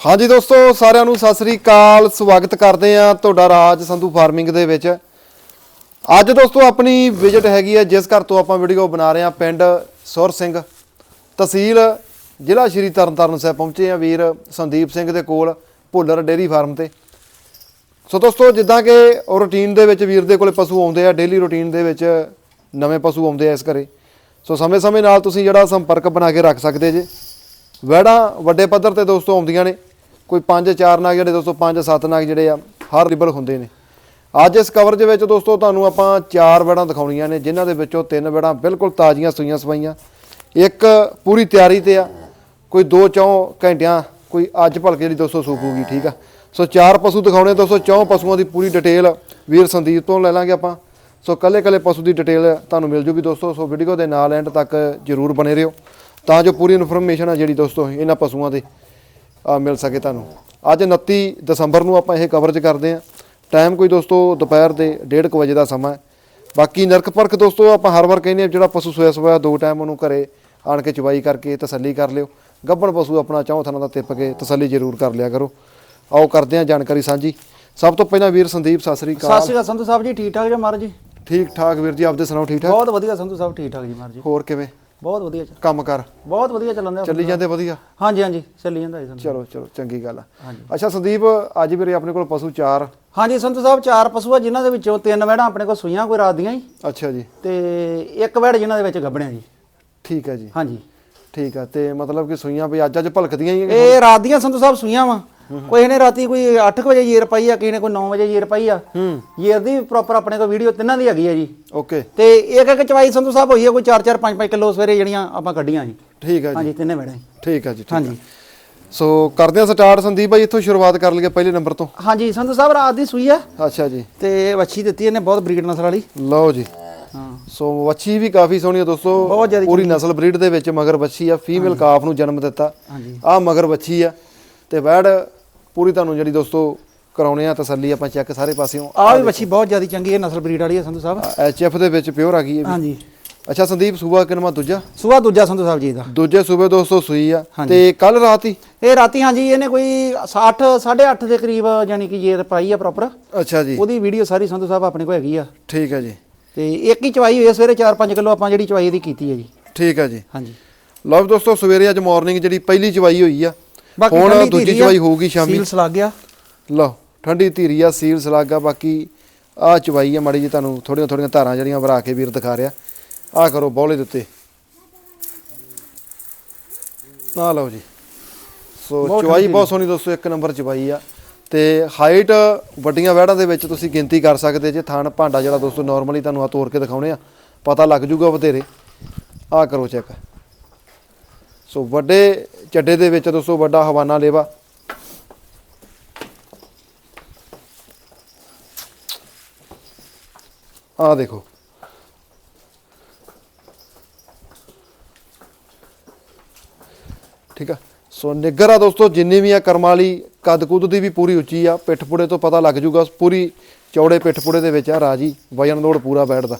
ਹਾਂਜੀ ਦੋਸਤੋ, ਸਾਰਿਆਂ ਨੂੰ ਸਤਿ ਸ੍ਰੀ ਅਕਾਲ। ਸਵਾਗਤ ਕਰਦੇ ਆ ਤੁਹਾਡਾ ਰਾਜ ਸੰਧੂ ਫਾਰਮਿੰਗ ਦੇ ਵਿੱਚ। ਅੱਜ ਦੋਸਤੋ, ਆਪਣੀ ਵਿਜ਼ਿਟ ਹੈਗੀ ਹੈ, ਜਿਸ ਘਰ ਤੋਂ ਆਪਾਂ ਵੀਡੀਓ ਬਣਾ ਰਹੇ ਆ ਪਿੰਡ ਸੁਰ ਸਿੰਘ ਤਹਿਸੀਲ, ਜ਼ਿਲ੍ਹਾ ਸ਼੍ਰੀ ਤਰਨਤਾਰਨ ਸਾਹਿਬ ਪਹੁੰਚੇ ਆ ਵੀਰ ਸੰਦੀਪ ਸਿੰਘ ਦੇ ਕੋਲ, ਭੁੱਲਰ ਡੇਰੀ ਫਾਰਮ ਤੇ। ਸੋ ਦੋਸਤੋ, ਜਿੱਦਾਂ ਕਿ ਰੂਟੀਨ ਦੇ ਵਿੱਚ ਵੀਰ ਦੇ ਕੋਲੇ ਪਸ਼ੂ ਆਉਂਦੇ ਆ ਡੇਲੀ ਰੂਟੀਨ ਦੇ ਵਿੱਚ ਨਵੇਂ ਪਸ਼ੂ ਆਉਂਦੇ ਆ ਇਸ ਘਰੇ। ਸੋ ਸਮੇਂ-ਸਮੇਂ ਨਾਲ ਤੁਸੀਂ ਜਿਹੜਾ ਸੰਪਰਕ ਬਣਾ ਕੇ ਰੱਖ ਸਕਦੇ ਜੇ। ਵੈੜਾਂ ਵੱਡੇ ਪੱਧਰ ਤੇ ਦੋਸਤੋ ਆਉਂਦੀਆਂ ਨੇ। ਕੋਈ 5-4 ਨਾਗ ਜਿਹੜੇ ਦੋਸਤੋ 5-7 ਨਾਗ ਜਿਹੜੇ ਆ, ਹਰ ਰਿਬਲ ਹੁੰਦੇ ਨੇ। ਅੱਜ ਇਸ ਕਵਰ ਦੇ ਵਿੱਚ ਦੋਸਤੋ, ਤੁਹਾਨੂੰ ਆਪਾਂ ਚਾਰ ਵੈੜਾਂ ਦਿਖਾਉਣੀਆਂ ਨੇ, ਜਿਨ੍ਹਾਂ ਦੇ ਵਿੱਚੋਂ ਤਿੰਨ ਵੈੜਾਂ ਬਿਲਕੁਲ ਤਾਜ਼ੀਆਂ ਸੂਈਆਂ ਸਵਾਈਆਂ। ਇੱਕ ਪੂਰੀ ਤਿਆਰੀ ਤੇ ਆ, ਕੋਈ 2-4 ਘੰਟਿਆਂ, ਕੋਈ ਅੱਜ ਭਲਕੇ ਜਿਹੜੀ ਦੋਸਤੋ ਸੂਪੂਗੀ ਠੀਕ ਆ? ਸੋ ਚਾਰ ਪਸ਼ੂ ਦਿਖਾਉਣੇ ਦੋਸਤੋ, ਚੌਂ ਪਸ਼ੂਆਂ ਦੀ ਪੂਰੀ ਡਿਟੇਲ ਵੀਰ ਸੰਦੀਪ ਤੋਂ ਲੈ ਲਾਂਗੇ ਆਪਾਂ। ਸੋ ਕੱਲੇ ਕੱਲੇ ਪਸ਼ੂ ਦੀ ਡਿਟੇਲ ਤੁਹਾਨੂੰ ਮਿਲ ਜੂਗੀ ਦੋਸਤੋ, ਸੋ ਵੀਡੀਓ ਦੇ ਨਾਲ ਐਂਡ ਤੱਕ ਜਰੂਰ ਬਨੇ ਰਹੋ। ਤਾਂ ਜੋ ਪੂਰੀ ਇਨਫੋਰਮੇਸ਼ਨ ਆ ਜਿਹੜੀ ਦੋਸਤੋ, ਇਹਨਾਂ ਪਸ਼ੂਆਂ ਦੇ ਮਿਲ ਸਕੇ ਤੁਹਾਨੂੰ। ਅੱਜ 29 ਦਸੰਬਰ ਨੂੰ ਆਪਾਂ ਇਹ ਕਵਰੇਜ ਕਰਦੇ ਆ ਟਾਈਮ ਕੋਈ ਦੋਸਤੋ ਦੁਪਹਿਰ ਦੇ 1:30 ਵਜੇ ਦਾ ਸਮਾਂ ਹੈ। ਬਾਕੀ ਨਰਕ ਪਰਖ ਦੋਸਤੋ ਆਪਾਂ ਹਰ ਵਾਰ ਕਹਿੰਦੇ ਆ ਜਿਹੜਾ ਪਸ਼ੂ ਸੋਇਆ ਸੋਇਆ ਦੋ ਟਾਈਮ ਉਹਨੂੰ ਘਰੇ ਆਣ ਕੇ ਚਵਾਈ ਕਰਕੇ ਤਸੱਲੀ ਕਰ ਲਿਓ। ਗੱਭਣ ਪਸ਼ੂ ਆਪਣਾ ਚੌਂ ਥਾਂ ਦਾ ਤਿੱਪ ਕੇ ਤਸੱਲੀ ਜ਼ਰੂਰ ਕਰ ਲਿਆ ਕਰੋ। ਆਓ ਕਰਦੇ ਆ ਜਾਣਕਾਰੀ ਸਾਂਝੀ। ਸਭ ਤੋਂ ਪਹਿਲਾਂ ਵੀਰ ਸੰਦੀਪ ਸਤਿ ਸ੍ਰੀ ਸਤਿ ਅਕਾਲ ਸ਼੍ਰੀ ਅਕਾਲ ਸੰਧੂ ਸਾਹਿਬ ਜੀ ਠੀਕ ਠਾਕ ਜੀ ਮਹਾਰਾਜ ਜੀ? ਠੀਕ ਠਾਕ ਵੀਰ ਜੀ ਆਪਦੇ ਸੁਣਾਓ ਠੀਕ ਠਾਕ? ਬਹੁਤ ਵਧੀਆ ਸੰਧੂ ਸਾਹਿਬ ਠੀਕ ਠਾਕ ਜੀ ਮਹਾਰਾਜ ਜੀ। ਹੋਰ ਕਿਵੇਂ? ਬਹੁਤ ਵਧੀਆ ਚੱਲ- ਕੰਮ ਕਰ। ਬਹੁਤ ਵਧੀਆ ਚੱਲਣ ਦਿਆ ਚੱਲੀ ਜਾਂਦੇ ਵਧੀਆ? ਹਾਂਜੀ ਹਾਂਜੀ ਚੱਲੀ ਜਾਂਦਾ ਜੀ ਸੰਧੂ ਚਲੋ ਚਲੋ ਚੰਗੀ ਗੱਲ ਆ। ਅੱਛਾ ਸੰਦੀਪ ਅੱਜ ਵੀਰੇ ਆਪਣੇ ਕੋਲ ਪਸ਼ੂ ਚਾਰ। ਹਾਂਜੀ ਸੰਧੂ ਸਾਹਿਬ ਚਾਰ ਪਸ਼ੂ ਆ ਜਿਨ੍ਹਾਂ ਦੇ ਵਿੱਚੋਂ ਤਿੰਨ ਵੈੜਾਂ ਆਪਣੇ ਕੋਲ ਸੂਈਆਂ ਕੋਈ ਰਾਤ ਦੀਆਂ ਜੀ। ਅੱਛਾ ਜੀ। ਤੇ ਇੱਕ ਵੈੜ ਜਿਨ੍ਹਾਂ ਦੇ ਵਿੱਚ ਗੱਬਣਿਆ ਜੀ। ਠੀਕ ਹੈ ਜੀ। ਹਾਂਜੀ। ਠੀਕ ਆ ਤੇ ਮਤਲਬ ਕਿ ਸੂਈਆਂ ਵੀ ਅੱਜ ਅੱਜ ਭਲਕਦੀਆਂ ਹੀ ਇਹ ਰਾਤ ਦੀਆਂ ਸੰਧੂ ਸਾਹਿਬ ਸੂਈਆਂ ਵਾ। ਕੋਈ ਨੇ ਰਾਤੀ ਕੋਈ 8 ਵਜੇ ਜੀਰ ਪਾਈ ਆ ਕਿਸੇ ਨੇ ਕੋਈ 9 ਵਜੇ ਜੀਰ ਪਾਈ ਆ। ਹੂੰ। ਜੀਰ ਦੀ ਪ੍ਰੋਪਰ ਆਪਣੇ ਕੋਲ ਵੀਡੀਓ ਤਿੰਨਾਂ ਦੀ ਹੈਗੀ ਆ ਜੀ। ਓਕੇ। ਤੇ ਇੱਕ ਇੱਕ ਚਵਾਈ ਸੰਧੂ ਸਾਹਿਬ ਹੋਈ ਆ ਕੋਈ 4 4 5 5 ਕਿਲੋ ਸਵੇਰੇ ਜਿਹੜੀਆਂ ਆਪਾਂ ਕੱਢੀਆਂ ਜੀ। ਠੀਕ ਆ ਜੀ। ਹਾਂਜੀ ਤਿੰਨੇ ਵੈੜਾਂ ਜੀ ਠੀਕ ਆ। ਜੀ। ਹਾਂਜੀ। ਸੋ ਕਰਦੇ ਆ ਸਟਾਰਟ। ਸੰਦੀਪ ਭਾਈ ਇੱਥੋਂ ਸ਼ੁਰੂਆਤ ਕਰ ਲਈਏ ਪਹਿਲੇ ਨੰਬਰ ਤੋਂ। ਹਾਂਜੀ ਸੰਧੂ ਸਾਹਿਬ ਰਾਤ ਦੀ ਸੂਈ ਆ। ਅੱਛਾ ਜੀ। ਤੇ ਵੱਛੀ ਦਿੱਤੀ ਇਹਨੇ ਬਹੁਤ ਬਰੀਡ ਨਸਲ ਵਾਲੀ। ਲਓ ਜੀ। ਹਾਂ। ਸੋ ਵੱਛੀ ਵੀ ਕਾਫੀ ਸੋਹਣੀ ਆ ਦੋਸਤੋ। ਪੂਰੀ ਨਸਲ ਬਰੀਡ ਦੇ ਵਿੱਚ ਮਗਰ ਵੱਛੀ ਆ ਫੀਮੇਲ ਕਾਫ ਨੂੰ ਜਨਮ ਦਿੱਤਾ। ਹਾਂਜੀ। ਆ ਮਗਰ ਵੱਛੀ ਆ। ਤੇ ਵੈੜ ਪੂਰੀ ਤੁਹਾਨੂੰ ਜਿਹੜੀ ਦੋਸਤੋ ਕਰਾਉਣੇ ਆ ਤਸੱਲੀ ਆਪਾਂ ਚੈੱਕ ਸਾਰੇ ਪਾਸਿਓਂ। ਆਹ ਵੀ ਵੱਛੀ ਬਹੁਤ ਜ਼ਿਆਦਾ ਚੰਗੀ ਹੈ ਨਸਲ ਬਰੀਡ ਵਾਲੀ ਹੈ ਸੰਧੂ ਸਾਹਿਬ। ਐਚਐਫ ਦੇ ਵਿੱਚ ਪਿਓਰ ਆ ਗਈ ਇਹ ਵੀ। ਹਾਂਜੀ। ਅੱਛਾ ਸੰਦੀਪ ਸੂਬਾ ਕਿਨਮਾ ਦੂਜਾ? ਸੁਆ ਦੂਜਾ ਸੰਧੂ ਸਾਹਿਬ ਜੀ ਦਾ। ਦੂਜੇ ਸੂਬੇ ਦੋਸਤੋ ਸੂਈ ਆ। ਤੇ ਕੱਲ ਰਾਤ ਹੀ? ਇਹ ਰਾਤੀ ਹਾਂਜੀ ਇਹਨੇ ਕੋਈ 60 8.5 ਦੇ ਕਰੀਬ ਯਾਨੀ ਕਿ ਜੇਰ ਪਾਈ ਆ ਪ੍ਰੋਪਰ ਅੱਛਾ ਜੀ। ਉਹਦੀ ਵੀਡੀਓ ਸਾਰੀ ਸੰਧੂ ਸਾਹਿਬ ਆਪਣੇ ਕੋਲ ਹੈਗੀ ਆ। ਠੀਕ ਹੈ ਜੀ। ਤੇ ਇੱਕ ਹੀ ਚਵਾਈ ਹੋਈ ਹੈ ਸਵੇਰੇ 4-5 ਕਿਲੋ ਆਪਾਂ ਜਿਹੜੀ ਚਵਾਈ ਇਹਦੀ ਕੀਤੀ ਹੈ ਜੀ। ਠੀਕ ਹੈ ਜੀ। ਹਾਂਜੀ। ਲਓ ਵੀ ਦੋਸਤੋ ਸਵੇਰੇ ਅੱਜ ਮਾਰਨਿੰਗ ਜਿਹੜੀ ਪਹਿਲੀ ਚਵਾਈ ਹੋਈ ਆ। ਹੁਣ ਦੂਜੀ ਚਵਾਈ ਹੋਊਗੀ ਸ਼ਾਮੀ। ਸੀਲਸ ਲੱਗ ਗਿਆ। ਲਓ ਠੰਡੀ ਧੀਰੀ ਆ ਸੀਲ ਸਲਾਗਾ ਬਾਕੀ ਆ ਚਵਾਈ ਆ ਮਾੜੀ ਜੀ ਤੁਹਾਨੂੰ ਥੋੜੀਆਂ ਥੋੜੀਆਂ ਧਾਰਾਂ ਜਿਹੜੀਆਂ ਭਰਾ ਕੇ ਵੀਰ ਦਿਖਾ ਰਿਹਾ। ਆ ਕਰੋ ਬੌਲੇ ਦੇ ਉੱਤੇ। ਆ ਲਓ ਜੀ। ਸੋ ਚਵਾਈ ਬਹੁਤ ਸੋਹਣੀ ਦੋਸਤੋ ਇੱਕ ਨੰਬਰ ਚਵਾਈ ਆ। ਤੇ ਹਾਈਟ ਵੱਡੀਆਂ ਵਹਿੜਾਂ ਦੇ ਵਿੱਚ ਤੁਸੀਂ ਗਿਣਤੀ ਕਰ ਸਕਦੇ ਜੇ। ਥਣ ਭਾਂਡਾ ਜਿਹੜਾ ਦੋਸਤੋ ਨਾਰਮਲੀ ਤੁਹਾਨੂੰ ਆ ਤੋੜ ਕੇ ਦਿਖਾਉਣੇ ਆ। ਪਤਾ ਲੱਗ ਜੂਗਾ ਬਥੇਰੇ। ਆ ਕਰੋ ਚੈੱਕ ਸੋ ਵੱਡੇ ਚੱਡੇ ਦੇ ਵਿੱਚ ਦੋਸਤੋ ਵੱਡਾ ਹਵਾਨਾ ਲੇਵਾ। ਆ ਦੇਖੋ। ਠੀਕ ਆ। ਸੋ ਨਿੱਗਰ ਆ ਦੋਸਤੋ, ਜਿੰਨੀ ਵੀ ਆ ਕਰਮਾਲੀ ਕੱਦ ਕੁੱਦ ਦੀ ਵੀ ਪੂਰੀ ਉੱਚੀ ਆ ਪਿੱਠ ਪੁੜੇ ਤੋਂ ਪਤਾ ਲੱਗ ਜੂਗਾ, ਪੂਰੀ ਚੌੜੇ ਪਿੱਠ ਪੁੜੇ ਦੇ ਵਿੱਚ ਆ ਰਾਜੀ, ਵਜਨ ਲੋੜ ਪੂਰਾ ਬੈਠਦਾ।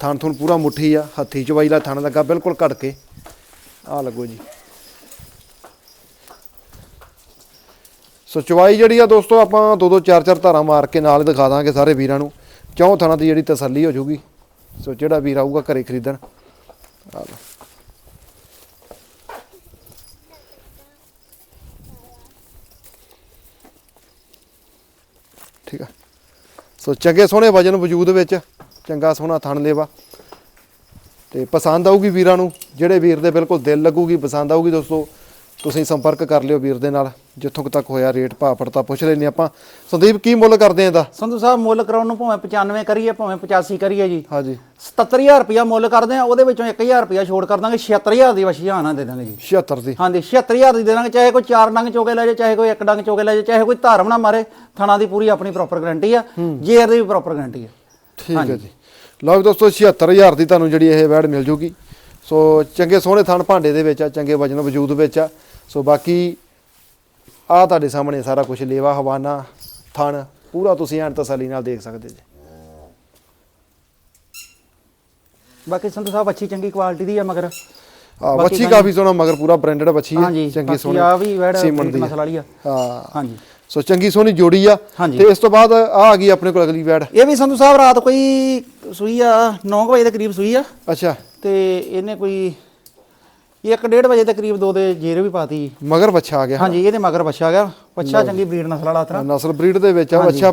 ਥਣ ਥੁਣ ਪੂਰਾ ਮੁੱਠੀ ਆ, ਹੱਥੀ ਚਵਾਈ ਦਾ ਥਣ ਲੱਗਾ ਬਿਲਕੁਲ ਘੜ ਕੇ। ਆ ਲੱਗੋ ਜੀ। ਸੋ ਚਵਾਈ ਜਿਹੜੀ ਆ ਦੋਸਤੋ, ਆਪਾਂ ਦੋ ਦੋ ਚਾਰ ਚਾਰ ਧਾਰਾਂ ਮਾਰ ਕੇ ਨਾਲ ਦਿਖਾ ਦਾਂਗੇ ਸਾਰੇ ਵੀਰਾਂ ਨੂੰ। ਚੌਂ ਥਾਣਾ ਦੀ ਜਿਹੜੀ ਤਸੱਲੀ ਹੋ ਜੂਗੀ ਸੋ ਜਿਹੜਾ ਵੀਰ ਆਊਗਾ ਘਰੇ ਖਰੀਦਣ। ਆ ਲਓ। ਠੀਕ ਆ। ਸੋ ਚੰਗੇ ਸੋਹਣੇ ਵਜਨ ਵਜੂਦ ਵਿੱਚ, ਚੰਗਾ ਸੋਹਣਾ ਥਣ ਲੇਵਾ। ਤੇ ਪਸੰਦ ਆਊਗੀ ਵੀਰਾਂ ਨੂੰ ਜਿਹੜੇ ਵੀਰ ਦੇ ਬਿਲਕੁਲ ਦਿਲ ਲੱਗੂਗੀ ਪਸੰਦ ਆਊਗੀ ਦੋਸਤੋ ਤੁਸੀਂ ਸੰਪਰਕ ਕਰ ਲਿਓ ਵੀਰ ਦੇ ਨਾਲ ਜਿੱਥੋਂ ਤੱਕ ਹੋਇਆ ਰੇਟ ਭਾਅ ਪੜਤਾ ਪੁੱਛ ਲੈਨੇ ਆਪਾਂ। ਸੰਦੀਪ ਕੀ ਮੁੱਲ ਕਰਦੇ ਆ ਇਹਦਾ? ਸੰਧੂ ਸਾਹਿਬ ਮੁੱਲ ਕਰਾਉਣ ਨੂੰ ਭਾਵੇਂ 95 ਕਰੀਏ ਭਾਵੇਂ 85 ਕਰੀਏ ਜੀ। ਹਾਂਜੀ। 77000 ਰੁਪਇਆ ਮੁੱਲ ਕਰਦੇ ਆ ਉਹਦੇ ਵਿੱਚੋਂ 1000 ਰੁਪਇਆ ਛੋੜ ਕਰ ਦਾਂਗੇ 76000 ਦੀ ਵਛੀ ਆਣਾ ਦੇ ਦਾਂਗੇ ਜੀ। 76 ਦੀ। ਹਾਂਜੀ 76000 ਦੀ ਦੇ ਦਾਂਗੇ ਚਾਹੇ ਕੋਈ ਚਾਰ ਡੰਗ ਚੋਕੇ ਲੈ ਜਾਏ ਚਾਹੇ ਕੋਈ ਇੱਕ ਡੰਗ ਚੋਕੇ ਲੈ ਜਾਏ ਚਾਹੇ ਕੋਈ ਧਾਰਮ ਨਾ ਮਾਰੇ ਥਣਾ ਦੀ ਪੂਰੀ ਆਪਣੀ ਪ੍ਰੋਪਰ ਗਾਰੰਟੀ ਆ ਜੇਰ ਦੀ ਵੀ ਪ੍ਰੋਪਰ ਗਾਰੰਟੀ ਆ। ਠੀਕ ਹੈ ਜੀ। ਲਓ ਵੀ ਦੋਸਤੋ 76000 ਦੀ ਤੁਹਾਨੂੰ ਜਿਹੜੀ ਇਹ ਵੈੜ ਮਿਲ ਜੂਗੀ। ਸੋ ਚੰਗੇ ਸੋਹਣੇ ਥਣ ਭਾਂਡੇ ਦੇ ਵਿੱਚ ਆ ਚੰਗੇ ਵਜਨ ਵਜੂਦ ਵਿੱਚ ਆ। ਸੋ ਬਾਕੀ ਆ ਤੁਹਾਡੇ ਸਾਹਮਣੇ ਸਾਰਾ ਕੁਝ ਲੇਵਾ ਹਵਾਨਾ ਥਣ ਪੂਰਾ ਤੁਸੀਂ ਐਨ ਤਸੱਲੀ ਨਾਲ ਦੇਖ ਸਕਦੇ ਜੀ। ਬਾਕੀ ਸੰਧੂ ਸਾਹਿਬ ਅੱਛੀ ਚੰਗੀ ਕੁਆਲਿਟੀ ਦੀ ਆ ਮਗਰ। ਆ ਬੱਚੀ ਕਾਫੀ ਸੋਹਣਾ ਮਗਰ ਪੂਰਾ ਬ੍ਰਾਂਡਡ ਬੱਚੀ ਹੈ ਹਾਂਜੀ ਚੰਗੀ ਸੋਹਣੀ ਆ ਵੀ ਵੈੜ ਸੀਮਨ ਬਰੀਡ ਦੀ ਨਸਲ ਵਾਲੀ ਆ। ਹਾਂ। ਹਾਂਜੀ। ਸੋ ਚੰਗੀ ਸੋਹਣੀ ਜੋੜੀ ਆ। ਤੇ ਇਸ ਤੋਂ ਬਾਅਦ ਆ ਆ ਗਈ ਆਪਣੇ ਕੋਲ ਅਗਲੀ ਵੈੜ। ਇਹ ਵੀ ਸੰਧੂ ਸਾਹਿਬ ਰਾਤ ਕੋਈ ਸੂਈ ਆ 9 ਵਜੇ ਦੇ ਕਰੀਬ ਸੂਈ ਆ। ਅੱਛਾ। ਤੇ ਇਹਨੇ ਕੋਈ 1:30 ਵਜੇ ਦੇ ਕਰੀਬ ਦੋ ਦੇ ਜੇਰ ਵੀ ਪਾਤੀ। ਮਗਰ ਬੱਚਾ ਆ ਗਿਆ। ਹਾਂਜੀ ਇਹਦੇ ਮਗਰ ਬੱਚਾ ਗਿਆ। ਬੱਚਾ ਚੰਗੀ ਬਰੀਡ ਨਸਲ ਵਾਲਾ ਤਰ੍ਹਾਂ। ਨਸਲ ਬਰੀਡ ਦੇ ਵਿੱਚ ਆ ਬੱਚਾ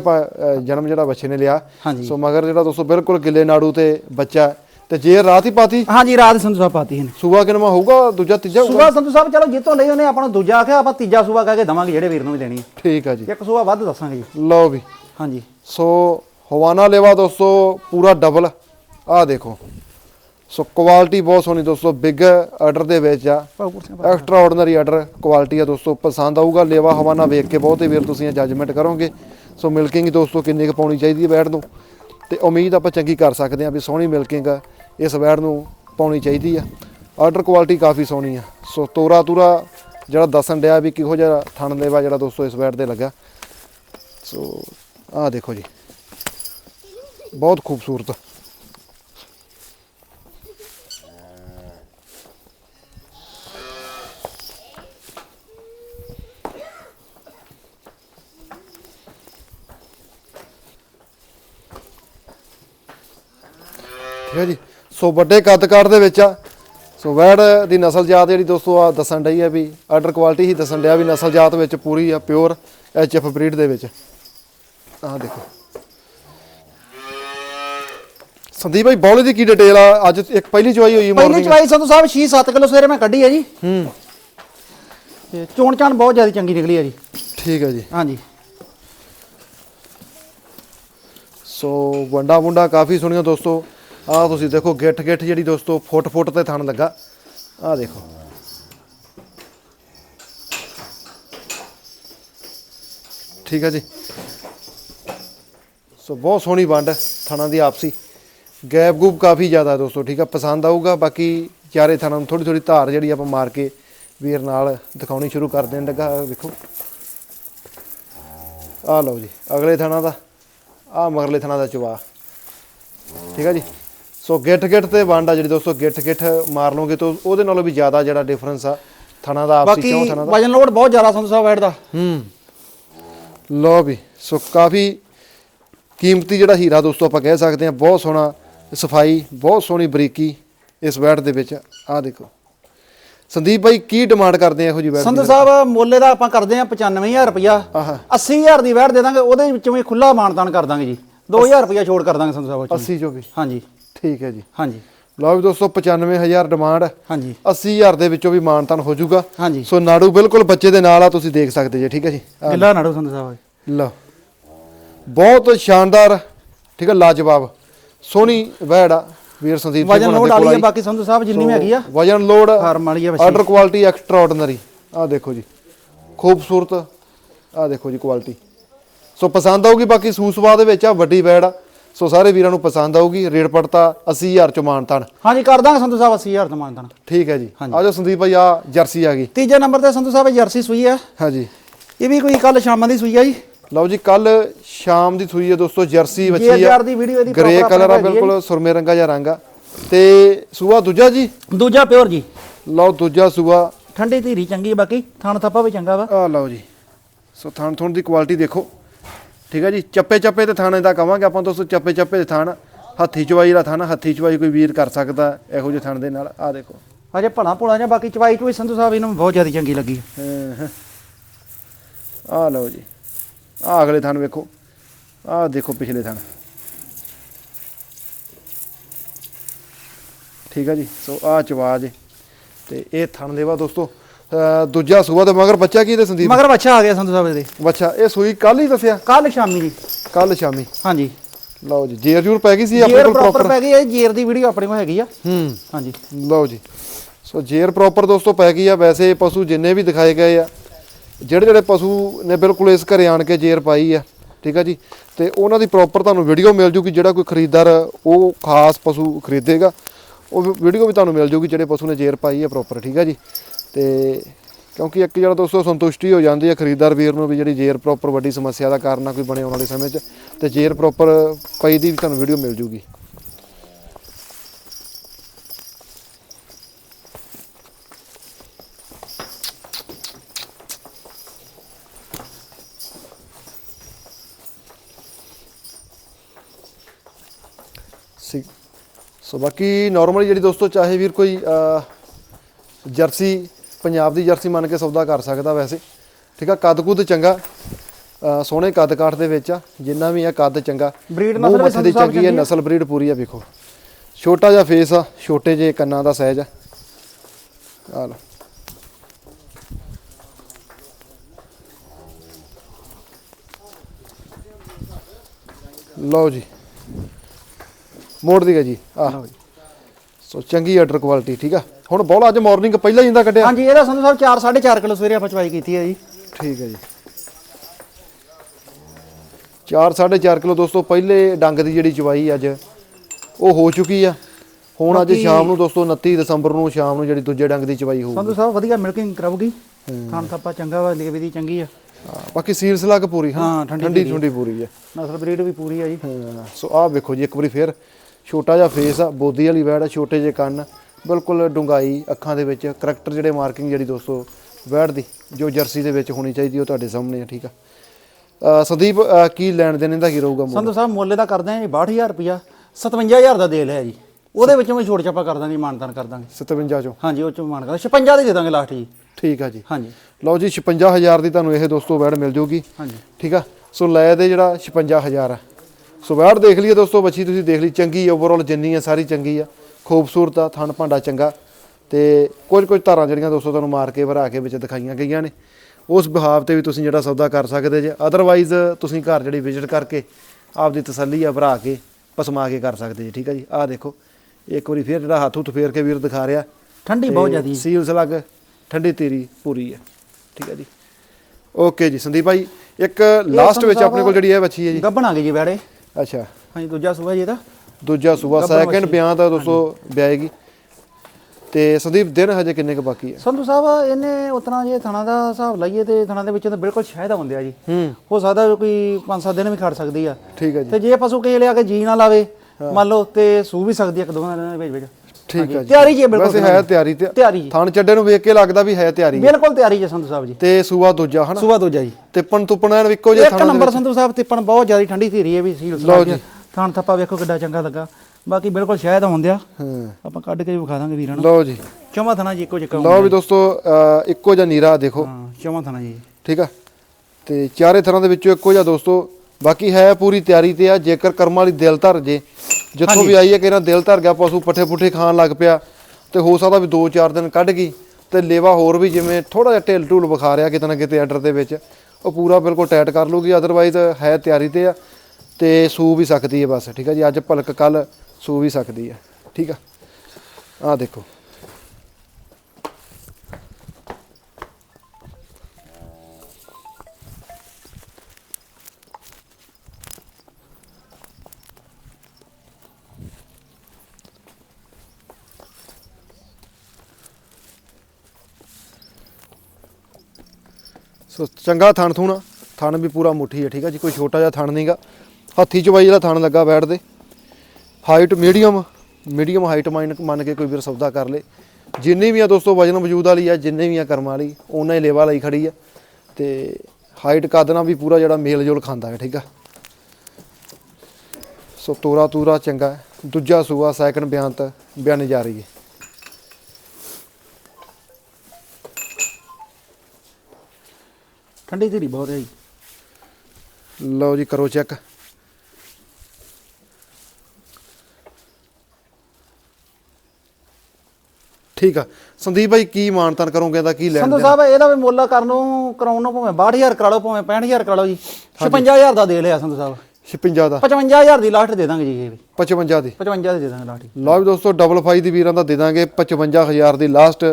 ਜਨਮ ਜਿਹੜਾ ਬੱਚੇ ਨੇ ਲਿਆ। ਸੋ ਮਗਰ ਜਿਹੜਾ ਦੋਸਤੋ ਬਿਲਕੁਲ ਗਿੱਲੇ ਨਾੜੂ ਤੇ ਬੱਚਾ। ਤੇ ਜੇ ਰਾਤ ਹੀ ਪਾਤੀ? ਹਾਂਜੀ ਰਾਤ ਸੰਧੂ ਸਾਹਿਬ ਪਾਤੀ ਇਹਨੇ। ਸੂਆ ਕਿਨਮਾ ਹੋਊਗਾ ਦੂਜਾ ਤੀਜਾ ਹੋਊਗਾ? ਸੂਆ ਸੰਧੂ ਸਾਹਿਬ ਚਲੋ ਜਿੱਤੋਂ ਲਈ ਉਹਨੇ ਆਪਾਂ ਨੂੰ ਦੂਜਾ ਆਖਿਆ ਆਪਾਂ ਤੀਜਾ ਸੂਆ ਕਹਿ ਕੇ ਦਵਾਂਗੇ ਜਿਹੜੇ ਵੀਰ ਨੂੰ ਵੀ ਦੇਣੀ ਹੈ ਠੀਕ ਆ ਜੀ। ਇੱਕ ਸੂਆ ਵੱਧ ਦੱਸਾਂਗੇ ਜੀ। ਲਓ ਵੀ। ਹਾਂਜੀ। ਸੋ ਹਵਾਨਾ ਲੇਵਾ ਦੋਸਤੋ ਪੂਰਾ ਡਬਲ ਆ ਦੇਖੋ। ਸੋ ਕੁਆਲਿਟੀ ਬਹੁਤ ਸੋਹਣੀ ਦੋਸਤੋ ਬਿਗ ਆਰਡਰ ਦੇ ਵਿੱਚ ਆ। ਐਕਸਟਰਾ ਆਰਡੀਨਰੀ ਆਰਡਰ ਕੁਆਲਿਟੀ ਆ ਦੋਸਤੋ ਪਸੰਦ ਆਊਗਾ ਲੇਵਾ ਹਵਾਨਾ ਵੇਖ ਕੇ ਬਹੁਤ ਹੀ ਵੀਰ ਤੁਸੀਂ ਜੱਜਮੈਂਟ ਕਰੋਗੇ। ਸੋ ਮਿਲਕਿੰਗ ਦੋਸਤੋ ਕਿੰਨੀ ਕੁ ਪਾਉਣੀ ਚਾਹੀਦੀ ਹੈ ਬੈਡ ਨੂੰ ਤੇ ਉਮੀਦ ਆਪਾਂ ਚੰਗੀ ਕਰ ਸਕਦੇ ਹਾਂ ਵੀ ਸੋਹਣੀ ਮਿਲਕਿੰਗ ਇਸ ਬੈਡ ਨੂੰ ਪਾਉਣੀ ਚਾਹੀਦੀ ਆ। ਆਰਡਰ ਕੁਆਲਿਟੀ ਕਾਫੀ ਸੋਹਣੀ ਆ। ਸੋ ਤੋਰਾ ਤੂਰਾ ਜਿਹੜਾ ਦੱਸਣ ਡਿਆ ਵੀ ਕਿਹੋ ਜਿਹਾ ਥਣ ਲੇਵਾ ਜਿਹੜਾ ਦੋਸਤੋ ਇਸ ਬੈਡ ਤੇ ਲੱਗਾ। ਸੋ ਆਹ ਦੇਖੋ ਜੀ। ਬਹੁਤ ਖੂਬਸੂਰਤ। ਠੀਕ ਹੈ ਜੀ। ਸੋ ਵੱਡੇ ਕੱਦਕਾਰ ਦੇ ਵਿੱਚ ਆ। ਸੋ ਵੈੜ ਦੀ ਨਸਲ ਜਾਤ ਜਿਹੜੀ ਦੋਸਤੋ ਆ ਦੱਸਣ ਡਈ ਆ ਵੀ ਆਰਡਰ ਕੁਆਲਿਟੀ ਹੀ ਦੱਸਣ ਡਿਆ ਵੀ ਨਸਲ ਜਾਤ ਵਿੱਚ ਪੂਰੀ ਆ ਪਿਓਰ ਐਚ ਐਫ ਬਰੀਡ ਦੇ ਵਿੱਚ। ਆਹ ਦੇਖੋ। ਸੰਦੀਪ ਭਾਈ ਬੌਲੇ ਦੀ ਕੀ ਡਿਟੇਲ ਆ? ਅੱਜ ਇੱਕ ਪਹਿਲੀ ਚਵਾਈ ਹੋਈ ਪਹਿਲੀ ਮਾਰਨਿੰਗ ਚਵਾਈ ਸੰਧੂ ਸਾਹਿਬ 6-7 ਕਿਲੋ ਸਵੇਰੇ ਮੈਂ ਕੱਢੀ ਹੈ ਜੀ। ਹੂੰ। ਤੇ ਚੋਣ ਚਾਣ ਬਹੁਤ ਜ਼ਿਆਦਾ ਚੰਗੀ ਨਿਕਲੀ ਹੈ ਜੀ। ਠੀਕ ਹੈ ਜੀ। ਹਾਂਜੀ। ਸੋ ਵੰਡਾ ਵੁੰਡਾ ਕਾਫੀ ਸੁਣੀਆਂ ਦੋਸਤੋ। ਆਹ ਤੁਸੀਂ ਦੇਖੋ ਗਿੱਠ ਗਿੱਠ ਜਿਹੜੀ ਦੋਸਤੋ, ਫੁੱਟ ਫੁੱਟ ਤੇ ਥਣ ਲੱਗਾ। ਆਹ ਦੇਖੋ। ਠੀਕ ਹੈ ਜੀ। ਸੋ ਬਹੁਤ ਸੋਹਣੀ ਵੰਡ ਥਣਾਂ ਦੀ ਆਪਸੀ। ਗੈਪ ਗੂਪ ਕਾਫੀ ਜ਼ਿਆਦਾ ਦੋਸਤੋ, ਠੀਕ ਆ? ਪਸੰਦ ਆਊਗਾ, ਬਾਕੀ ਚਾਰੇ ਥਣਾਂ ਨੂੰ ਥੋੜੀ ਥੋੜੀ ਧਾਰ ਜਿਹੜੀ ਆਪਾਂ ਮਾਰ ਕੇ ਵੀਰ ਨਾਲ ਦਿਖਾਉਣੀ ਸ਼ੁਰੂ ਕਰ ਦੇਣ ਲੱਗਾ। ਆਹ ਵੇਖੋ। ਆਹ ਲਓ ਜੀ, ਅਗਲੇ ਥਣਾ ਦਾ, ਆਹ ਮਗਰਲੇ ਥਣਾ ਦਾ ਚਵਾ ਠੀਕ ਆ ਜੀ? ਸੋ ਗਿੱਠ ਗਿੱਠ ਤੇ ਵਾਂਡਾ ਜਿਹੜੀ ਦੋਸਤੋ ਗਿੱਠ ਗਿੱਠ ਮਾਰ ਲਓਗੇ ਤਾਂ ਉਹਦੇ ਨਾਲੋਂ ਵੀ ਜ਼ਿਆਦਾ ਜਿਹੜਾ ਡਿਫਰੈਂਸ ਆ ਥਣਾ ਦਾ ਆਪਸੀ ਬਾਕੀ ਚੌਂ ਥਣਾ ਦਾ। ਵਜਨ ਲੋਡ ਬਹੁਤ ਜ਼ਿਆਦਾ ਸੰਧੂ ਸਾਹਿਬ ਵੈਟ ਦਾ। ਹੂੰ। ਲੋ ਵੀ ਸੋ ਕਾਫੀ ਕੀਮਤੀ ਜਿਹੜਾ ਹੀਰਾ ਦੋਸਤੋ ਆਪਾਂ ਕਹਿ ਸਕਦੇ ਹਾਂ ਬਹੁਤ ਸੋਹਣਾ ਸਫ਼ਾਈ ਬਹੁਤ ਸੋਹਣੀ ਬਰੀਕੀ ਇਸ ਬੈਟ ਦੇ ਵਿੱਚ। ਆਹ ਦੇਖੋ। ਸੰਦੀਪ ਭਾਈ ਕੀ ਡਿਮਾਂਡ ਕਰਦੇ ਆ ਇਹੋ ਜੀ ਬੈਟ ਸੰਧੂ ਸਾਹਿਬ ਮੋਲੇ ਦਾ ਆਪਾਂ ਕਰਦੇ ਆ 95000 ਰੁਪਇਆ। ਆਹਾ। 80000 ਦੀ ਵੈਟ ਦੇ ਦਾਂਗੇ ਉਹਦੇ ਵਿੱਚੋਂ ਵੀ ਖੁੱਲਾ ਮਾਨਤਾਨ ਕਰ ਦਾਂਗੇ ਜੀ। 2000 ਰੁਪਇਆ ਛੋੜ ਕਰ ਦਾਂਗੇ ਸੰਧੂ ਸਾਹਿਬ ਉਹ 'ਚੋਂ। 80 ਜੋ ਵੀ? ਹਾਂਜੀ। ਠੀਕ ਹੈ ਜੀ। ਹਾਂਜੀ। ਲਓ ਵੀ ਦੋਸਤੋ 95000 ਡਿਮਾਂਡ ਹਾਂਜੀ। 80000 ਦੇ ਵਿੱਚੋਂ ਵੀ ਮਾਨਤਨ ਹੋ ਜਾਊਗਾ। ਹਾਂਜੀ। ਸੋ ਨਾੜੂ ਬਿਲਕੁਲ ਬੱਚੇ ਦੇ ਨਾਲ ਆ ਤੁਸੀਂ ਦੇਖ ਸਕਦੇ ਜੀ ਠੀਕ ਹੈ ਜੀ। ਗਿੱਲਾ ਨਾੜੋ ਸੰਧੂ ਸਾਹਿਬ ਲਓ। ਬਹੁਤ ਸ਼ਾਨਦਾਰ ਠੀਕ ਹੈ ਲਾਜਵਾਬ ਸੋਹਣੀ ਵੈੜ ਆ ਵੀਰ ਸੰਦੀਪ ਵਜਨ ਲੋਡ ਵਾਲੀ ਆਈ। ਬਾਕੀ ਸੰਧੂ ਸਾਹਿਬ ਜਿੰਨੀ ਵੀ ਹੈਗੀ ਆ। ਵਜਨ ਲੋਡ ਫਾਰਮ ਵਾਲੀ ਆ ਆਰਡਰ ਕੁਆਲਿਟੀ ਐਕਸਟਰਾ ਆਰਡੀਨਰੀ ਆ ਦੇਖੋ ਜੀ ਖੂਬਸੂਰਤ ਆ ਦੇਖੋ ਜੀ ਕੁਆਲਿਟੀ ਸੋ ਪਸੰਦ ਆਊਗੀ ਬਾਕੀ ਸੂਸਵਾ ਦੇ ਵਿੱਚ ਆ ਵੱਡੀ ਵੈੜ ਆ। ਸੋ ਸਾਰੇ ਵੀਰਾਂ ਨੂੰ ਪਸੰਦ ਆਊਗੀ। ਰੇਟ ਪੜਤਾ 80000 ਚ ਮਾਨਤਨ। ਹਾਂਜੀ ਕਰ ਦਾਂਗੇ ਸੰਧੂ ਸਾਹਿਬ 80000 ਦਾ ਮਾਨਤਾਨ। ਠੀਕ ਹੈ ਜੀ। ਆਜੋ ਸੰਦੀਪ ਭਾਈ ਆ ਜਰਸੀ ਆ ਗਈ। ਤੀਜੇ ਨੰਬਰ ਤੇ ਸੰਧੂ ਸਾਹਿਬ ਜਰਸੀ ਸੂਈ ਆ ਹਾਂਜੀ। ਇਹ ਵੀ ਕੋਈ ਕੱਲ ਸ਼ਾਮਾਂ ਦੀ ਸੂਈ ਆ ਜੀ। ਲਓ ਜੀ ਕੱਲ ਸ਼ਾਮ ਦੀ ਸੂਈ ਹੈ ਦੋਸਤੋ ਜਰਸੀ ਬੱਚੀ ਆ। 6000 ਦੀ ਵੀਡੀਓ ਇਹਦੀ ਗ੍ਰੇ ਕਲਰ ਆ ਬਿਲਕੁਲ ਸੁਰਮੇ ਰੰਗਾ ਜਿਹਾ ਰੰਗ ਆ। ਤੇ ਸੂਆ ਦੂਜਾ ਜੀ? ਦੂਜਾ ਪਿਓਰ ਜੀ। ਲਓ ਦੂਜਾ ਸੂਆ। ਠੰਡੀ ਧੀਰੀ ਚੰਗੀ ਬਾਕੀ ਥਣ ਥੱਪਾ ਵੀ ਚੰਗਾ ਵਾ। ਆ ਲਓ ਜੀ। ਸੋ ਥਣ ਥਣ ਦੀ ਕੁਆਲਿਟੀ ਦੇਖੋ। ਠੀਕ ਹੈ ਜੀ ਚੱਪੇ ਚੱਪੇ ਤੇ ਥਾਣੇ ਦਾ ਕਵਾਂਗੇ ਆਪਾਂ ਦੋਸਤੋ ਚੱਪੇ ਚੱਪੇ ਤੇ ਥਾਣ ਹੱਥੀ ਚਵਾਈ ਦਾ ਥਾਣ ਹੱਥੀ ਚਵਾਈ ਕੋਈ ਵੀਰ ਕਰ ਸਕਦਾ ਇਹੋ ਜਿਹੇ ਥਣ ਦੇ ਨਾਲ ਆ ਦੇਖੋ। ਅਜੇ ਭਲਾ ਭੋਲਾ ਜਾਂ ਬਾਕੀ ਚਵਾਈ ਚੂਈ ਸੰਧੂ ਸਾਹਿਬ ਇਹਨੂੰ ਬਹੁਤ ਜ਼ਿਆਦਾ ਚੰਗੀ ਲੱਗੀ ਆ। ਲਓ ਜੀ ਆ ਅਗਲੇ ਥਣ ਵੇਖੋ ਆ ਦੇਖੋ ਪਿਛਲੇ ਥਣ। ਠੀਕ ਹੈ ਜੀ ਸੋ ਆ ਚਵਾ ਜੇ ਤੇ ਇਹ ਥਣ ਦੇਵਾ ਦੋਸਤੋ ਅਹ ਦੂਜਾ ਸੂਆ ਤੇ ਮਗਰ ਬੱਚਾ ਕੀ ਤੇ ਸੰਦੀਪ? ਮਗਰ ਬੱਚਾ ਆ ਗਿਆ ਸੰਧੂ ਸਾਹਿਬ ਇਹਦੇ ਬੱਚਾ ਇਹ ਸੂਈ ਕੱਲ ਹੀ ਦੱਸਿਆ? ਕੱਲ ਸ਼ਾਮੀ ਜੀ। ਕੱਲ ਸ਼ਾਮੀ? ਹਾਂਜੀ। ਲਓ ਜੀ ਜੇਰ ਜੂਰ ਪੈ ਗਈ ਸੀ ਆਪਣੇ ਜੇਰ ਕੋਲ ਪ੍ਰੋਪਰ ਪ੍ਰੋਪਰ ਪੈ ਗਈ ਹੈ ਜੇਰ ਦੀ ਵੀਡੀਓ ਆਪਣੇ ਕੋਲ ਹੈਗੀ ਆ। ਹੂੰ। ਹਾਂਜੀ। ਲਓ ਜੀ। ਸੋ ਜੇਰ ਪ੍ਰੋਪਰ ਦੋਸਤੋ ਪੈ ਗਈ ਆ ਵੈਸੇ ਪਸ਼ੂ ਜਿੰਨੇ ਵੀ ਦਿਖਾਏ ਗਏ ਆ ਜਿਹੜੇ ਜਿਹੜੇ ਪਸ਼ੂ ਨੇ ਬਿਲਕੁਲ ਇਸ ਘਰੇ ਆਣ ਕੇ ਜੇਰ ਪਾਈ ਆ ਠੀਕ ਆ ਜੀ? ਤੇ ਉਹਨਾਂ ਦੀ ਪ੍ਰੋਪਰ ਤੁਹਾਨੂੰ ਵੀਡੀਓ ਮਿਲ ਜੂਗੀ ਜਿਹੜਾ ਕੋਈ ਖਰੀਦਦਾਰ ਉਹ ਖਾਸ ਪਸ਼ੂ ਖਰੀਦੇਗਾ ਉਹ ਵੀਡੀਓ ਵੀ ਤੁਹਾਨੂੰ ਮਿਲ ਜੂਗੀ ਜਿਹੜੇ ਪਸ਼ੂ ਨੇ ਜੇਰ ਪਾਈ ਆ ਪ੍ਰੋਪਰ ਠੀਕ ਆ ਜੀ? ਤੇ ਕਿਉਂਕਿ ਇੱਕ ਜਿਹੜਾ ਦੋਸਤੋ ਸੰਤੁਸ਼ਟੀ ਹੋ ਜਾਂਦੀ ਹੈ ਖਰੀਦਦਾਰ ਵੀਰ ਨੂੰ ਵੀ ਜਿਹੜੀ ਜੇਰ ਪ੍ਰੋਪਰ ਵੱਡੀ ਸਮੱਸਿਆ ਦਾ ਕਾਰਨ ਆ ਕੋਈ ਬਣੇ ਆਉਣ ਵਾਲੇ ਸਮੇਂ 'ਚ, ਤੇ ਜੇਰ ਪ੍ਰੋਪਰ ਪਈ ਦੀ ਵੀ ਤੁਹਾਨੂੰ ਵੀਡੀਓ ਮਿਲ ਜੂਗੀ। ਸੋ ਬਾਕੀ ਨਾਰਮਲੀ ਜਿਹੜੀ ਦੋਸਤੋ ਚਾਹੇ ਵੀਰ ਕੋਈ ਜਰਸੀ ਪੰਜਾਬ ਦੀ ਜਰਸੀ ਮੰਨ ਕੇ ਸੌਦਾ ਕਰ ਸਕਦਾ ਵੈਸੇ। ਠੀਕ ਆ ਕੱਦ ਕੁੱਦ ਚੰਗਾ। ਸੋਹਣੇ ਕੱਦ ਕਾਠ ਦੇ ਵਿੱਚ ਆ ਜਿੰਨਾ ਵੀ ਆ ਕੱਦ ਚੰਗਾ। ਮੂੰਹ ਨਸਲ ਮੱਥੇ ਦੀ ਚੰਗੀ ਹੈ। ਨਸਲ ਬਰੀਡ ਪੂਰੀ ਆ ਵੇਖੋ। ਛੋਟਾ ਜਿਹਾ ਫੇਸ ਆ ਛੋਟੇ ਜਿਹੇ ਕੰਨਾਂ ਦਾ ਸਾਈਜ਼ ਆ। ਆ ਲਓ। ਲਓ ਜੀ। ਮੋੜ ਦੀਗਾ ਜੀ ਆ। ਲਓ ਜੀ। ਸੋ ਚੰਗੀ ਆਰਡਰ ਕੁਆਲਿਟੀ ਠੀਕ ਆ। ਹੁਣ ਬੋਲਾ ਅੱਜ ਮਾਰਨਿੰਗ ਪਹਿਲਾਂ ਹੀ ਇੰਦਾ ਕੱਢਿਆ। ਹਾਂਜੀ ਇਹਦਾ ਸੰਧੂ ਸਾਹਿਬ 4 4.5 ਕਿਲੋ ਸਵੇਰੇ ਆਪਾਂ ਚਵਾਈ ਕੀਤੀ ਹੈ ਜੀ। ਠੀਕ ਹੈ ਜੀ। 4 4.5 ਕਿਲੋ ਦੋਸਤੋ ਪਹਿਲੇ ਡੰਗ ਦੀ ਜਿਹੜੀ ਚਵਾਈ ਅੱਜ ਉਹ ਹੋ ਚੁੱਕੀ ਆ। ਹੁਣ ਅੱਜ ਸ਼ਾਮ ਨੂੰ ਦੋਸਤੋ 29 ਦਸੰਬਰ ਨੂੰ ਸ਼ਾਮ ਨੂੰ ਜਿਹੜੀ ਦੂਜੇ ਡੰਗ ਦੀ ਚਵਾਈ ਹੋਊਗੀ। ਸੰਧੂ ਸਾਹਿਬ ਵਧੀਆ ਮਿਲਕਿੰਗ ਕਰਾਉਗੀ ਖਾਣ ਥੱਪਾ ਚੰਗਾ ਵਾ ਲੇਵੇ ਦੀ ਚੰਗੀ ਆ। ਬਾਕੀ ਸੀਲ ਸਲੱਗ ਪੂਰੀ ਹਾਂ ਠੰਡੀ ਠੰਡੀ ਪੂਰੀ ਹੈ ਨਸਲ ਬਰੀਡ ਵੀ ਪੂਰੀ ਆ ਜੀ। ਹਾਂ, ਸੋ ਆਹ ਵੇਖੋ ਜੀ ਇੱਕ ਵਾਰੀ ਫੇਰ ਛੋਟਾ ਜਿਹਾ ਫੇਸ ਆ ਬੋਦੀ ਵਾਲੀ ਵੈੜ ਆ ਛੋਟੇ ਜਿਹੇ ਕੰਨ। ਬਿਲਕੁਲ ਡੁੰਗਾਈ ਅੱਖਾਂ ਦੇ ਵਿੱਚ ਕਰੈਕਟਰ ਜਿਹੜੇ ਮਾਰਕਿੰਗ ਜਿਹੜੀ ਦੋਸਤੋ ਵੈੜ ਦੀ ਜੋ ਜਰਸੀ ਦੇ ਵਿੱਚ ਹੋਣੀ ਚਾਹੀਦੀ ਉਹ ਤੁਹਾਡੇ ਸਾਹਮਣੇ ਆ ਠੀਕ ਆ। ਸੰਦੀਪ ਕੀ ਲੈਣ ਦੇਣ ਇਹਦਾ ਕੀ ਰਹੂਗਾ ਮੁੱਲ? ਸੰਧੂ ਸਾਹਿਬ ਮੁੱਲ ਦਾ ਕਰਦੇ ਆ ਜੀ 62000 ਰੁਪਿਆ 57000 ਦਾ ਦੇ ਲਿਆ ਜੀ। ਉਹਦੇ ਵਿੱਚੋਂ ਵੀ ਛੋਟ ਛਾਪਾ ਕਰ ਦਾਂਗੇ ਮਾਨਤਾਨ ਕਰ ਦਾਂਗੇ। 57 ਚੋਂ? ਹਾਂਜੀ ਉਹ ਚੋਂ ਮਾਨ ਕਰ 56 ਦੇ ਦੇ ਦਾਂਗੇ ਲਾਸਟ ਜੀ। ਠੀਕ ਆ ਜੀ। ਹਾਂਜੀ। ਲਓ ਜੀ 56000 ਦੀ ਤੁਹਾਨੂੰ ਇਹ ਦੋਸਤੋ ਵੈੜ ਮਿਲ ਜੂਗੀ। ਹਾਂਜੀ। ਠੀਕ ਆ? ਸੋ ਲੈ ਦੇ ਜਿਹੜਾ 56000 ਆ। ਸੋ ਵੈੜ ਦੇਖ ਲਈਏ ਦੋਸਤੋ ਬੱਚੀ ਤੁਸੀਂ ਦੇਖ ਲਈ ਚੰਗੀ ਓਵਰਆਲ ਜਿੰਨੀ ਆ ਸਾਰੀ ਚੰਗੀ ਆ। ਖੂਬਸੂਰਤ ਆ ਥਣ ਭਾਂਡਾ ਚੰਗਾ। ਤੇ ਕੁਝ ਕੁਝ ਧਾਰਾਂ ਜਿਹੜੀਆਂ ਦੋਸਤੋ ਤੁਹਾਨੂੰ ਮਾਰ ਕੇ ਭਰਾ ਕੇ ਵਿੱਚ ਦਿਖਾਈਆਂ ਗਈਆਂ ਨੇ। ਉਸ ਬਿਹਾਵ ਤੇ ਵੀ ਤੁਸੀਂ ਜਿਹੜਾ ਸੌਦਾ ਕਰ ਸਕਦੇ ਜੇ। ਅਦਰਵਾਈਜ਼ ਤੁਸੀਂ ਘਰ ਜਿਹੜੀ ਵਿਜ਼ਿਟ ਕਰਕੇ ਆਪਦੀ ਤਸੱਲੀ ਆ ਭਰਾ ਕੇ ਪਸਮਾ ਕੇ ਕਰ ਸਕਦੇ ਜੀ। ਠੀਕ ਆ ਜੀ? ਆਹ ਦੇਖੋ। ਇੱਕ ਵਾਰੀ ਫੇਰ ਜਿਹੜਾ ਹੱਥ ਹੁੱਥ ਫੇਰ ਕੇ ਵੀਰ ਦਿਖਾ ਰਿਹਾ। ਠੰਡੀ ਬਹੁਤ ਜ਼ਿਆਦੀ ਹੈ। ਸੀਲ ਸਲੱਗ ਠੰਡੀ ਤੇਰੀ ਪੂਰੀ ਹੈ। ਠੀਕ ਹੈ ਜੀ? ਓਕੇ ਜੀ ਸੰਦੀਪ ਭਾਈ ਇੱਕ ਲਾਸਟ ਵਿੱਚ ਆਪਣੇ ਕੋਲ ਜਿਹੜੀ ਇਹ ਬੱਚੀ ਹੈ ਜੀ। ਗੱਬਣ ਆ ਗਈ ਜੀ ਵੈੜੇ। ਅੱਛਾ। ਹਾਂਜੀ ਦੂਜਾ ਸੂਆ ਜੀ ਇਹਦਾ। ਦੂਜਾ ਸੂਬਾ ਗੱਭਣ ਸੈਕਿੰਡ। ਬਿਆਨ ਤਾਂ ਦੋਸਤੋ ਵਿਆਏਗੀ ਤੇ ਸੰਦੀਪ ਦਿਨ ਹਜੇ ਕਿੰਨੇ ਕੁ ਬਾਕੀ ਹੈ? ਸੰਧੂ ਸਾਹਿਬ ਇਹਨੇ ਉਤਨਾ ਜੇ ਥਣਾ ਦਾ ਹਿਸਾਬ ਲਾਈਏ ਤੇ ਥਣਾ ਦੇ ਵਿੱਚੋਂ ਤਾਂ ਬਿਲਕੁਲ ਸ਼ਾਇਦ ਹੁੰਦੇ ਆ ਜੀ। ਹੂੰ। ਸਕਦਾ ਕੋਈ 5-7 ਦਿਨ ਵੀ ਖੜ ਸਕਦੀ ਆ। ਠੀਕ ਹੈ ਜੀ। ਤੇ ਜੇ ਪਸ਼ੂ ਕੇ ਲਿਆ ਕੇ ਜੀ ਨਾ ਲਾਵੇ ਮੰਨ ਲਓ ਤੇ ਸੂ ਵੀ ਸਕਦੀ ਇੱਕ ਦੋ ਦਿਨਾਂ ਦੇ ਵਿੱਚ ਵਿੱਚ। ਠੀਕ ਹੈ ਜੀ। ਤਿਆਰੀ ਜੀ ਬਿਲਕੁਲ ਵੈਸੇ ਹੈ ਤਿਆਰੀ। ਤੇ ਤਿਆਰੀ ਜੀ। ਥਣ ਚੱਡੇ ਨੂੰ ਵੇਖ ਕੇ ਲੱਗਦਾ ਵੀ ਹੈ ਤਿਆਰੀ। ਬਿਲਕੁਲ ਤਿਆਰੀ ਜੀ ਸੰਧੂ ਸਾਹਿਬ ਜੀ। ਤੇ ਸੂਆ ਦੂਜਾ ਹਨਾ? ਸੂਆ ਦੂਜਾ ਜੀ। ਤਿੱਪਣ ਤੁੱਪਣ ਇੱਕੋ ਜਿਹੇ ਇੱਕ ਥਾਂ ਨੰਬਰ ਸੰਧੂ ਸਾਹਿਬ ਤਿੱਪਣ ਬਹੁਤ ਜ਼ਿਆਦਾ ਠੰਡੀ ਧੀਰੀ ਹੈ ਵੀ ਸੀਲ ਜੀ। ਥਾਣ ਥੱਪਾ ਵੇਖੋ ਕਿੱਡਾ ਚੰਗਾ ਲੱਗਾ। ਬਾਕੀ ਬਿਲਕੁਲ ਸ਼ਾਇਦ ਹੁੰਦਿਆ ਹਾਂ। ਆਪਾਂ ਕੱਢ ਕੇ ਵੀ ਵਿਖਾ ਦਾਂਗੇ ਵੀਰਾਂ ਨੂੰ। ਲਓ ਜੀ। ਚੌਵਾਂ ਥਣਾ ਜੀ ਇੱਕੋ ਜਿਹਾ ਲਓ ਵੀ ਦੋਸਤੋ ਇੱਕੋ ਜਿਹਾ ਨੀਰਾ ਦੇਖੋ। ਹਾਂ ਚੌਵਾਂ ਥਣਾ ਜੀ। ਠੀਕ ਆ? ਤੇ ਚਾਰੇ ਤਰ੍ਹਾਂ ਦੇ ਵਿੱਚੋਂ ਇੱਕੋ ਜਿਹਾ ਦੋਸਤੋ। ਬਾਕੀ ਹੈ ਪੂਰੀ ਤਿਆਰੀ ਤੇ ਆ ਜੇਕਰ ਕਰਮਾਂ ਵਾਲੀ ਦਿਲ ਧਰ ਜੇ। ਜਿੱਥੋਂ ਵੀ ਆਈ ਹੈ ਕਿ ਇਹਨਾਂ ਦਿਲ ਧਰ ਗਿਆ ਪਸ਼ੂ ਪੱਠੇ ਪੁੱਠੇ ਖਾਣ ਲੱਗ ਪਿਆ। ਤੇ ਹੋ ਸਕਦਾ ਵੀ 2-4 ਦਿਨ ਕੱਢ ਗਈ। ਤੇ ਲੇਵਾ ਹੋਰ ਵੀ ਜਿਵੇਂ ਥੋੜਾ ਜਿਹਾ ਢਿੱਲ ਢੂਲ ਵਿਖਾ ਰਿਹਾ ਕਿਤੇ ਨਾ ਕਿਤੇ ਆਰਡਰ ਦੇ ਵਿੱਚ। ਉਹ ਪੂਰਾ ਬਿਲਕੁਲ ਟਾਈਟ ਕਰ ਲੂਗੀ ਅਦਰਵਾਈਜ਼ ਹੈ ਤਿਆਰੀ ਤੇ ਆ। ਤੇ ਸੂ ਵੀ ਸਕਦੀ ਹੈ ਬਸ, ਠੀਕ ਆ ਜੀ? ਅੱਜ ਭਲਕ, ਕੱਲ ਸੂ ਵੀ ਸਕਦੀ ਹੈ, ਠੀਕ ਆ ਆਹ ਦੇਖੋ। ਸੋ ਚੰਗਾ ਥਣ ਥੂਣਾ, ਥਣ ਵੀ ਪੂਰਾ ਮੁੱਠੀ ਹੈ, ਠੀਕ ਹੈ ਜੀ? ਕੋਈ ਛੋਟਾ ਜਿਹਾ ਥਣ ਨਹੀਂਗਾ ਹੱਥੀ ਚਵਾਈ ਜਿਹੜਾ ਥਣ ਲੱਗਾ ਬੈਠਦੇ ਹਾਈਟ ਮੀਡੀਅਮ ਮੀਡੀਅਮ ਹਾਈਟ ਮਾਈਨ ਮੰਨ ਕੇ ਕੋਈ ਵੀਰ ਸੌਦਾ ਕਰ ਲੇ। ਜਿੰਨੀ ਵੀ ਆ ਦੋਸਤੋ ਵਜਨ ਵਜੂਦ ਵਾਲੀ ਆ ਜਿੰਨੇ ਵੀ ਆ ਕਰਮਾਂ ਵਾਲੀ ਉਹਨਾਂ ਹੀ ਲੇਵਾ ਲਈ ਖੜੀ ਆ। ਤੇ ਹਾਈਟ ਕੱਦ ਨਾਲ ਵੀ ਪੂਰਾ ਜਿਹੜਾ ਮੇਲ ਜੋਲ ਖਾਂਦਾ ਹੈ ਠੀਕ ਆ? ਸੋ ਤੋਰਾ ਤੂਰਾ ਚੰਗਾ ਹੈ। ਦੂਜਾ ਸੂਆ ਸੈਕਿੰਡ ਬਿਆਨ ਤਾਂ ਬਿਆਨ ਜਾ ਰਹੀ ਹੈ। ਠੰਡੀ ਧੀਰੀ ਬਹੁਤ ਹੈ ਜੀ। ਲਓ ਜੀ ਕਰੋ ਚੈੱਕ ਠੀਕ ਆ। ਸੰਦੀਪ ਭਾਈ ਕੀ ਮਾਨਤਨ ਕਰੋਗੇ ਇਹਦਾ? ਕੀ ਲੈਣ ਸੰਧੂ ਸਾਹਿਬ ਇਹਦਾ ਵੀ ਮੁੱਲ ਕਰਨ ਨੂੰ ਕਰਾਉਣ ਨੂੰ ਭਾਵੇਂ 62000 ਕਰਾ ਲਓ ਭਾਵੇਂ 65000 ਕਰਾ ਲਓ ਜੀ। 56000 ਦਾ ਦੇ ਲਿਆ ਸੰਧੂ ਸਾਹਿਬ। 56 ਦਾ? 55000 ਦੀ ਲਾਸਟ ਦੇ ਦਾਂਗੇ ਜੀ ਇਹ ਵੀ। 55 ਦੀ? 55 ਦੀ ਦੇ ਦਾਂਗੇ ਲਾਸਟ। ਲਓ ਵੀ ਦੋਸਤੋ ਡਬਲ ਫਾਈ ਦੀ ਵੀਰਾਂ ਦਾ ਦੇ ਦਾਂਗੇ 55000 ਦੀ ਲਾਸਟ।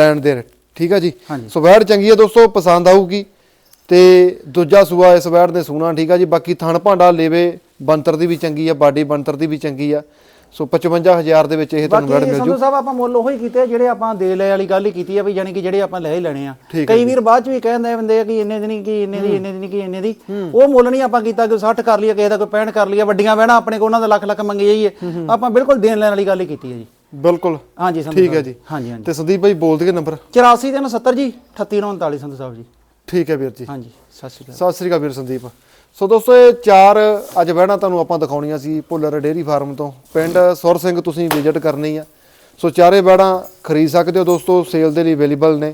ਲੈਣ ਦੇ ਠੀਕ ਆ ਜੀ। ਸੋ ਵੈੜ ਚੰਗੀ ਆ ਦੋਸਤੋ ਪਸੰਦ ਆਊਗੀ। ਤੇ ਦੂਜਾ ਸੂਆ ਇਸ ਵੈੜ ਦੇ ਸੂਣਾ ਠੀਕ ਆ ਜੀ? ਬਾਕੀ ਥਣ ਭਾਂਡਾ ਲੇਵੇ ਬੰਤਰ ਦੀ ਵੀ ਚੰਗੀ ਆ ਬਾਡੀ ਬੰਤਰ ਦੀ ਵੀ ਚੰਗੀ ਆ। ਸੋ 55000 ਦੇ ਵਿੱਚ ਇਹ ਤੁਹਾਨੂੰ ਬਾਕੀ ਮਿਲ ਜੂ। ਸੰਧੂ ਸਾਹਿਬ ਆਪਾਂ ਮੁੱਲ ਉਹੀ ਕੀਤੇ ਜਿਹੜੇ ਆਪਾਂ ਦੇ ਲੈ ਵਾਲੀ ਗੱਲ ਹੀ ਕੀਤੀ ਆ ਵੀ ਯਾਨੀ ਕਿ ਜਿਹੜੇ ਆਪਾਂ ਲੈ ਹੀ ਲੈਣੇ ਆ। ਕਈ ਵੀਰ ਬਾਅਦ ਚ ਵੀ ਕਹਿੰਦੇ ਬੰਦੇ ਆ ਕਿ ਇੰਨੇ ਦੀ ਨਹੀਂ ਕਿ ਇੰਨੇ ਦੀ ਇੰਨੇ ਦੀ ਨਹੀਂ ਕਿ ਇੰਨੇ ਦੀ। ਉਹ ਮੁੱਲ ਨਹੀਂ ਆਪਾਂ ਕੀਤਾ ਕਿ 60 ਕਰ ਲਿਆ ਕਿਸੇ ਦਾ ਕੋਈ 65 ਕਰ ਲਿਆ ਵੱਡੀਆਂ ਵਹਿਣਾ ਆਪਣੇ ਕੋ ਉਹਨਾਂ ਦਾ ਲੱਖ ਲੱਖ ਮੰਗੀ ਜਾਈਏ। ਆਪਾਂ ਬਿਲਕੁਲ ਦੇਣ ਲੈਣ ਵਾਲੀ ਗੱਲ ਹੀ ਕੀਤੀ ਹੈ ਜੀ। ਬਿਲਕੁਲ। ਹਾਂਜੀ ਸੰਧੂ ਠੀਕ ਹੈ। ਜੀ। ਹਾਂਜੀ ਹਾਂਜੀ। ਤੇ ਸੰਦੀਪ ਭਾਈ ਬੋਲ ਦਈਏ ਨੰਬਰ? 84 370 ਜੀ 3839 ਸੰਧੂ ਸਾਹਿਬ ਜੀ। ਠੀਕ ਹੈ ਵੀਰ ਜੀ। ਹਾਂਜੀ ਸਤਿ ਸ਼੍ਰੀ ਅਕਾਲ। ਸਤਿ ਸ੍ਰੀ ਅਕਾਲ ਵੀਰ ਸੰਦੀਪ। ਸੋ ਦੋਸਤੋ ਇਹ ਚਾਰ ਅੱਜ ਬਹਿਣਾ ਤੁਹਾਨੂੰ ਆਪਾਂ ਦਿਖਾਉਣੀਆਂ ਸੀ ਭੁੱਲਰ ਡੇਅਰੀ ਫਾਰਮ ਤੋਂ। ਪਿੰਡ ਸੁਰ ਸਿੰਘ ਤੁਸੀਂ ਵਿਜ਼ਿਟ ਕਰਨੀ ਆ। ਸੋ ਚਾਰੇ ਬਹਿਣਾ ਖਰੀਦ ਸਕਦੇ ਹੋ ਦੋਸਤੋ ਸੇਲ ਦੇ ਲਈ ਅਵੇਲੇਬਲ ਨੇ।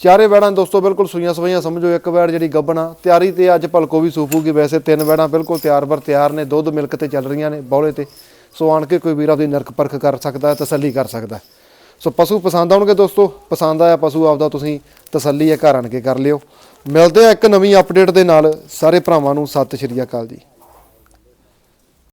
ਚਾਰੇ ਬੈੜਾਂ ਦੋਸਤੋ ਬਿਲਕੁਲ ਸੂਈਆਂ ਸਵਾਈਆਂ ਸਮਝੋ ਇੱਕ ਬੈੜ ਜਿਹੜੀ ਗੱਬਣਾ। ਤਿਆਰੀ ਤੇ ਅੱਜ ਭਲਕੋ ਵੀ ਸੂਪੂਗੀ ਵੈਸੇ ਤਿੰਨ ਬੈੜਾਂ ਬਿਲਕੁਲ ਤਿਆਰ ਬਰ ਤਿਆਰ ਨੇ ਦੁੱਧ ਮਿਲਕ ਤੇ ਚੱਲ ਰਹੀਆਂ ਨੇ ਬੌਲੇ ਤੇ। ਸੋ ਆਣ ਕੇ ਕੋਈ ਵੀਰ ਆਪਦੀ ਨਰਕ ਪਰਖ ਕਰ ਸਕਦਾ ਤਸੱਲੀ ਕਰ ਸਕਦਾ। ਸੋ ਪਸ਼ੂ ਪਸੰਦ ਆਉਣਗੇ ਦੋਸਤੋ? ਪਸੰਦ ਆਇਆ ਪਸ਼ੂ ਆਪਦਾ ਤੁਸੀਂ ਤਸੱਲੀ ਹੈ ਘਰ ਆਣ ਕੇ ਕਰ ਲਿਓ। ਮਿਲਦੇ ਆ ਇੱਕ ਨਵੀਂ ਅਪਡੇਟ ਦੇ ਨਾਲ। ਸਾਰੇ ਭਰਾਵਾਂ ਨੂੰ ਸਤਿ ਸ਼੍ਰੀ ਅਕਾਲ ਜੀ।